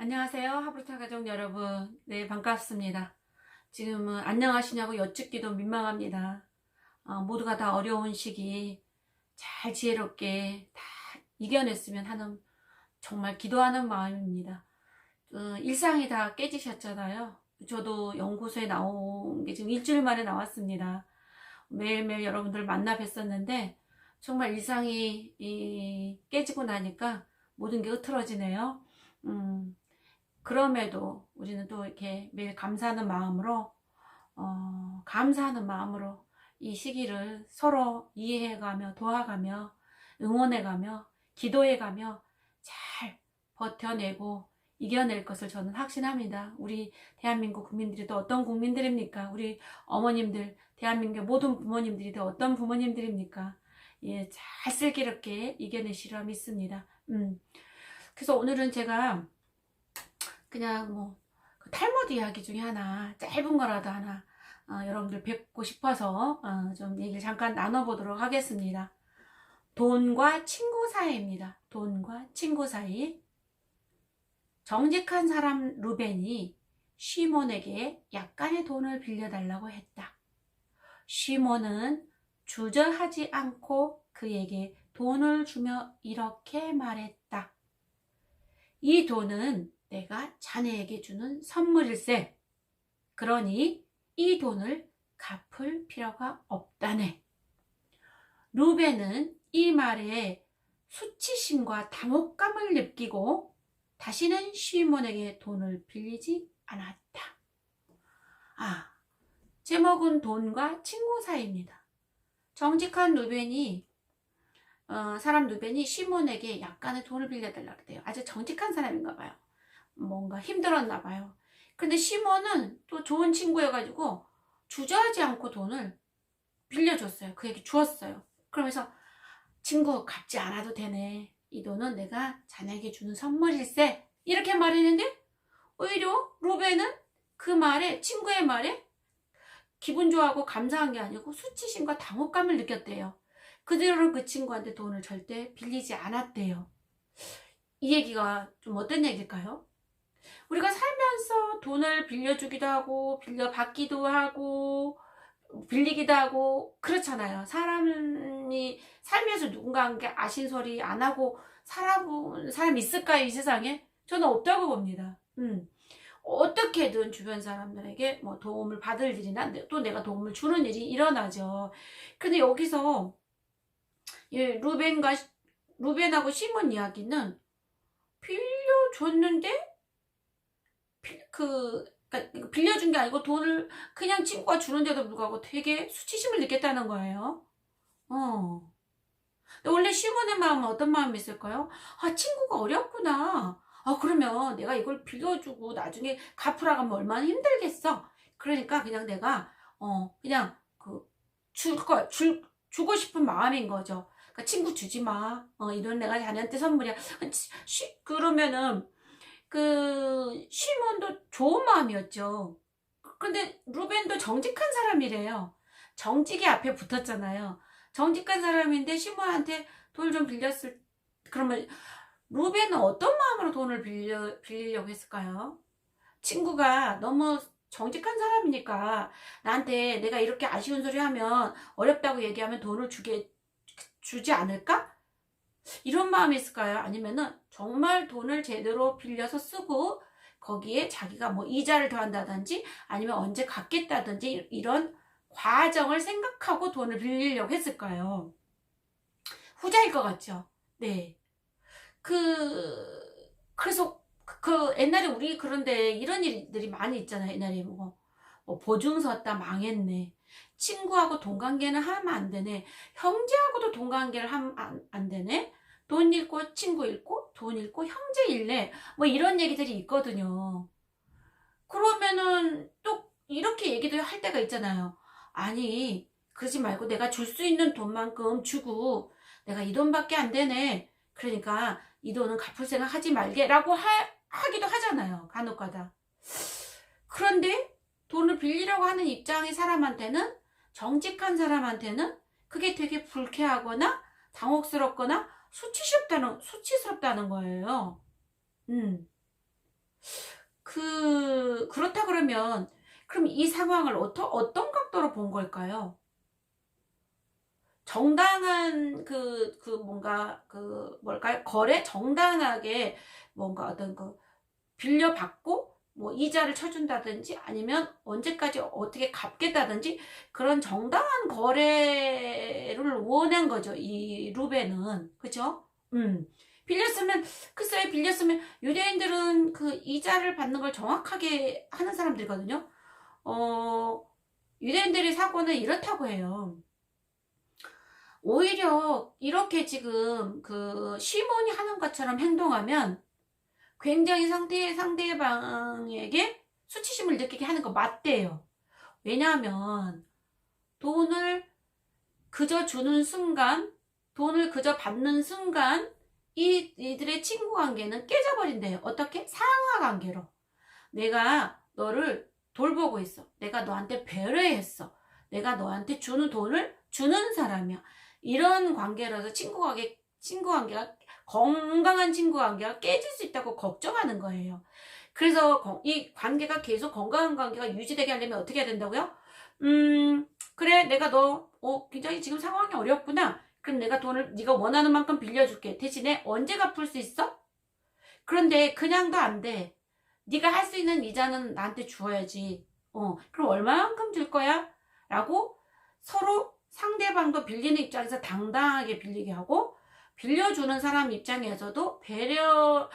안녕하세요. 하브르타 가족 여러분. 네, 반갑습니다. 지금은 안녕하시냐고 여쭙기도 민망합니다. 어, 모두가 다 어려운 시기 잘 지혜롭게 다 이겨냈으면 하는 정말 기도하는 마음입니다. 어, 일상이 다 깨지셨잖아요. 저도 연구소에 나온 게 지금 일주일 만에 나왔습니다. 매일매일 여러분들 만나 뵀었는데 정말 일상이 이, 깨지고 나니까 모든 게 흐트러지네요. 음, 그럼에도 우리는 또 이렇게 매일 감사하는 마음으로, 어, 감사하는 마음으로 이 시기를 서로 이해해가며 도와가며 응원해가며 기도해가며 잘 버텨내고 이겨낼 것을 저는 확신합니다. 우리 대한민국 국민들이 또 어떤 국민들입니까? 우리 어머님들, 대한민국 모든 부모님들이 또 어떤 부모님들입니까? 예, 잘 슬기롭게 이겨내시리라 믿습니다. 음. 그래서 오늘은 제가 그냥 뭐그 탈모드 이야기 중에 하나 짧은 거라도 하나 어, 여러분들 뵙고 싶어서 어, 좀 얘기를 잠깐 나눠보도록 하겠습니다. 돈과 친구 사이입니다. 돈과 친구 사이. 정직한 사람 루벤이 시몬에게 약간의 돈을 빌려달라고 했다. 시몬은 주저하지 않고 그에게 돈을 주며 이렇게 말했다. 이 돈은 내가 자네에게 주는 선물일세. 그러니 이 돈을 갚을 필요가 없다네. 루벤은 이 말에 수치심과 당혹감을 느끼고 다시는 시몬에게 돈을 빌리지 않았다. 아, 제목은 돈과 친구 사이입니다. 정직한 루벤이 어, 사람 루벤이 시몬에게 약간의 돈을 빌려달라고 그래요. 아주 정직한 사람인가 봐요. 뭔가 힘들었나 봐요. 근데 시몬은 또 좋은 친구여가지고 주저하지 않고 돈을 빌려줬어요. 그에게 주었어요. 그러면서 친구 갚지 않아도 되네. 이 돈은 내가 자네에게 주는 선물일세. 이렇게 말했는데 오히려 루벤은 그 말에 친구의 말에 기분 좋아하고 감사한 게 아니고 수치심과 당혹감을 느꼈대요. 그대로는 그 친구한테 돈을 절대 빌리지 않았대요. 이 얘기가 좀 어떤 얘기일까요? 우리가 살면서 돈을 빌려주기도 하고, 빌려받기도 하고, 빌리기도 하고, 그렇잖아요. 사람이 살면서 누군가에게 아신 소리 안 하고 살아본 사람 있을까요, 이 세상에? 저는 없다고 봅니다. 음. 어떻게든 주변 사람들에게 뭐 도움을 받을 일이나 또 내가 도움을 주는 일이 일어나죠. 근데 여기서 이 루벤과 루벤하고 시몬 이야기는 빌려줬는데 그 그러니까 빌려준 게 아니고 돈을 그냥 친구가 주는데도 불구하고 되게 수치심을 느꼈다는 거예요. 어. 원래 시몬의 마음은 어떤 마음이 있을까요? 아 친구가 어렵구나. 아 그러면 내가 이걸 빌려주고 나중에 갚으라고 하면 얼마나 힘들겠어. 그러니까 그냥 내가 어 그냥 그줄거 줄 주고 싶은 마음인 거죠. 그러니까 친구 주지 마. 어 이런 내가 자네한테 선물이야. 시, 그러면은 그 시몬도 좋은 마음이었죠. 근데 루벤도 정직한 사람이래요. 정직이 앞에 붙었잖아요. 정직한 사람인데 시몬한테 돈을 좀 빌렸을 그러면 루벤은 어떤 마음으로 돈을 빌려 빌리려고 했을까요? 친구가 너무 정직한 사람이니까 나한테 내가 이렇게 아쉬운 소리 하면 어렵다고 얘기하면 돈을 주게 주지 않을까? 이런 마음이 있을까요? 아니면은 정말 돈을 제대로 빌려서 쓰고 거기에 자기가 뭐 이자를 더한다든지 아니면 언제 갚겠다든지 이런 과정을 생각하고 돈을 빌리려고 했을까요? 후자일 것 같죠? 네. 그, 그래서 그 옛날에 우리 그런데 이런 일들이 많이 있잖아요. 옛날에 뭐, 뭐 보증 섰다 망했네. 친구하고 돈 관계는 하면 안 되네. 형제하고도 돈 관계를 하면 안, 안 되네. 돈 잃고 친구 잃고 돈 잃고 형제 잃네. 뭐 이런 얘기들이 있거든요. 그러면은 또 이렇게 얘기도 할 때가 있잖아요. 아니, 그러지 말고 내가 줄 수 있는 돈만큼 주고 내가 이 돈밖에 안 되네. 그러니까 이 돈은 갚을 생각 하지 말게라고 하, 하기도 하잖아요. 간혹가다. 그런데 돈을 빌리려고 하는 입장의 사람한테는 정직한 사람한테는 그게 되게 불쾌하거나 당혹스럽거나 수치스럽다는 수치스럽다는 거예요. 음. 그 그렇다 그러면 그럼 이 상황을 어떠, 어떤 각도로 본 걸까요? 정당한 그, 그 뭔가 그 뭘까요? 거래 정당하게 뭔가 어떤 그 빌려받고 뭐 이자를 쳐준다든지 아니면 언제까지 어떻게 갚겠다든지 그런 정당한 거래를 원한 거죠. 이 루벤은. 그죠? 음. 빌렸으면 글쎄 빌렸으면 유대인들은 그 이자를 받는 걸 정확하게 하는 사람들이거든요. 어, 유대인들의 사고는 이렇다고 해요. 오히려 이렇게 지금 그 시몬이 하는 것처럼 행동하면 굉장히 상대, 상대방에게 수치심을 느끼게 하는 거 맞대요. 왜냐하면 돈을 그저 주는 순간, 돈을 그저 받는 순간 이, 이들의 친구 관계는 깨져버린대요. 어떻게? 상하 관계로. 내가 너를 돌보고 있어. 내가 너한테 배려했어. 내가 너한테 주는 돈을 주는 사람이야. 이런 관계라서 친구 관계, 친구 관계가, 건강한 친구 관계가 깨질 수 있다고 걱정하는 거예요. 그래서 이 관계가 계속 건강한 관계가 유지되게 하려면 어떻게 해야 된다고요? 음, 그래, 내가 너, 어, 굉장히 지금 상황이 어렵구나. 그럼 내가 돈을 네가 원하는 만큼 빌려줄게. 대신에 언제 갚을 수 있어? 그런데 그냥도 안 돼. 네가 할 수 있는 이자는 나한테 주어야지. 어, 그럼 얼마만큼 줄 거야? 라고 서로 상대방도 빌리는 입장에서 당당하게 빌리게 하고 빌려주는 사람 입장에서도 배려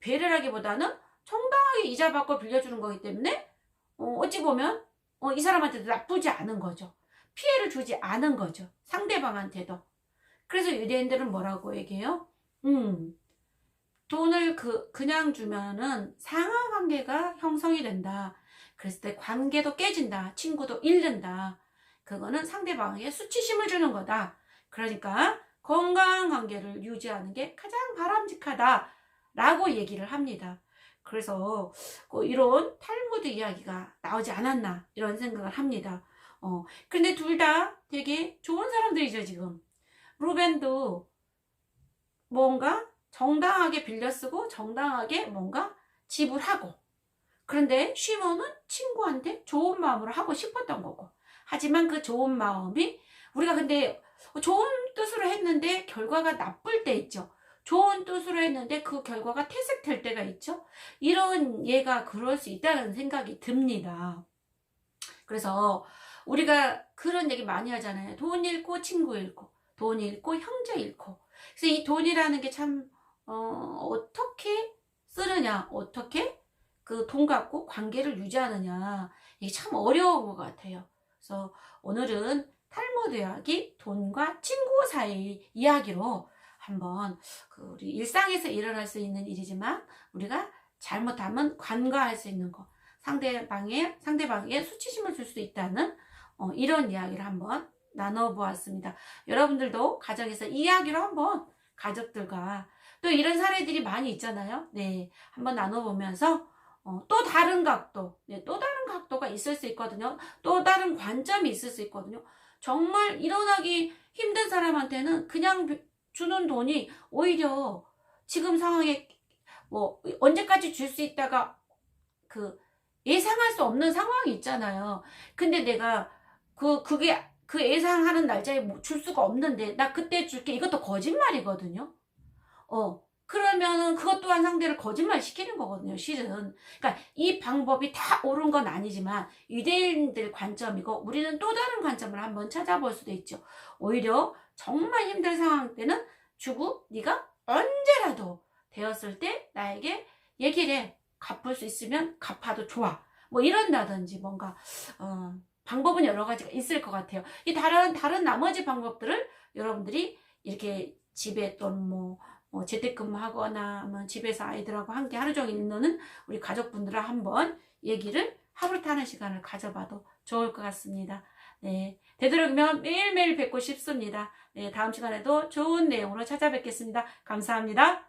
배려라기보다는 정당하게 이자 받고 빌려주는 거기 때문에 어, 어찌 보면 어, 이 사람한테도 나쁘지 않은 거죠. 피해를 주지 않은 거죠. 상대방한테도. 그래서 유대인들은 뭐라고 얘기해요? 음, 돈을 그, 그냥 주면은 상하 관계가 형성이 된다. 그랬을 때 관계도 깨진다. 친구도 잃는다. 그거는 상대방에게 수치심을 주는 거다. 그러니까 건강한 관계를 유지하는 게 가장 바람직하다. 라고 얘기를 합니다. 그래서 그 이런 탈무드 이야기가 나오지 않았나 이런 생각을 합니다. 어, 근데 둘 다 되게 좋은 사람들이죠, 지금. 루벤도 뭔가 정당하게 빌려 쓰고 정당하게 뭔가 지불하고 그런데 쉬머는 친구한테 좋은 마음으로 하고 싶었던 거고 하지만 그 좋은 마음이 우리가 근데 좋은 뜻으로 했는데 결과가 나쁠 때 있죠. 좋은 뜻으로 했는데 그 결과가 퇴색될 때가 있죠. 이런 예가 그럴 수 있다는 생각이 듭니다. 그래서 우리가 그런 얘기 많이 하잖아요. 돈 잃고 친구 잃고 돈 잃고 형제 잃고. 그래서 이 돈이라는 게참 어, 어떻게 쓰느냐, 어떻게 그 돈 갖고 관계를 유지하느냐 이게 참 어려운 것 같아요. 그래서 오늘은 이야기 돈과 친구 사이 이야기로 한번 그 우리 일상에서 일어날 수 있는 일이지만 우리가 잘못하면 관가할 수 있는 거 상대방의 상대방에게 수치심을 줄 수 있다는 어, 이런 이야기를 한번 나눠보았습니다. 여러분들도 가정에서 이야기로 한번 가족들과 또 이런 사례들이 많이 있잖아요. 네, 한번 나눠보면서 어, 또 다른 각도, 네, 또 다른 각도가 있을 수 있거든요. 또 다른 관점이 있을 수 있거든요. 정말 일어나기 힘든 사람한테는 그냥 주는 돈이 오히려 지금 상황에 뭐 언제까지 줄 수 있다가 그 예상할 수 없는 상황이 있잖아요. 근데 내가 그 그게 그 예상하는 날짜에 뭐줄 수가 없는데 나 그때 줄게 이것도 거짓말이거든요. 어 그러면은 그것 또한 상대를 거짓말 시키는 거거든요, 실은. 그러니까 이 방법이 다 옳은 건 아니지만 유대인들 관점이고 우리는 또 다른 관점을 한번 찾아볼 수도 있죠. 오히려 정말 힘든 상황 때는 주고 네가 언제라도 되었을 때 나에게 얘기를 해. 갚을 수 있으면 갚아도 좋아. 뭐 이런다든지 뭔가 어, 방법은 여러 가지가 있을 것 같아요. 이 다른 다른 나머지 방법들을 여러분들이 이렇게 집에 또뭐 뭐 재택근무하거나 뭐 집에서 아이들하고 함께 하루 종일 있는 우리 가족분들과 한번 얘기를 하루 타는 시간을 가져봐도 좋을 것 같습니다. 네. 되도록이면 매일매일 뵙고 싶습니다. 네, 다음 시간에도 좋은 내용으로 찾아뵙겠습니다. 감사합니다.